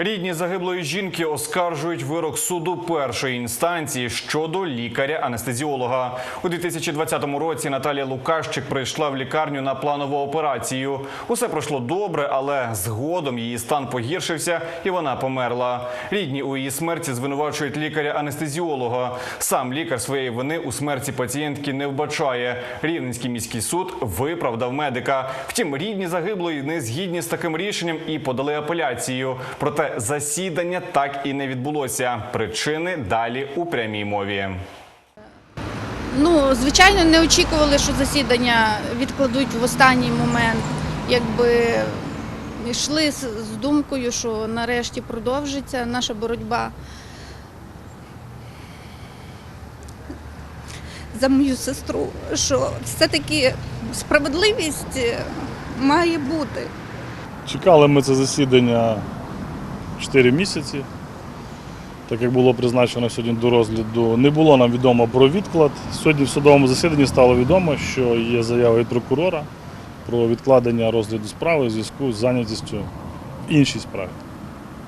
Рідні загиблої жінки оскаржують вирок суду першої інстанції щодо лікаря-анестезіолога. У 2020 році Наталія Лукащик прийшла в лікарню на планову операцію. Усе пройшло добре, але згодом її стан погіршився і вона померла. Рідні у її смерті звинувачують лікаря-анестезіолога. Сам лікар своєї вини у смерті пацієнтки не вбачає. Рівненський міський суд виправдав медика. Втім, рідні загиблої не згідні з таким рішенням і подали апеляцію. Проте засідання так і не відбулося. Причини далі у прямій мові. Ну, звичайно, не очікували, що засідання відкладуть в останній момент. Якби йшли з думкою, що нарешті продовжиться наша боротьба за мою сестру, що все-таки справедливість е, має бути. Чекали ми це засідання 4 місяці, так як було призначено сьогодні до розгляду. Не було нам відомо про відклад. Сьогодні в судовому засіданні стало відомо, що є заява від прокурора про відкладення розгляду справи в зв'язку з зайнятістю в іншій справі.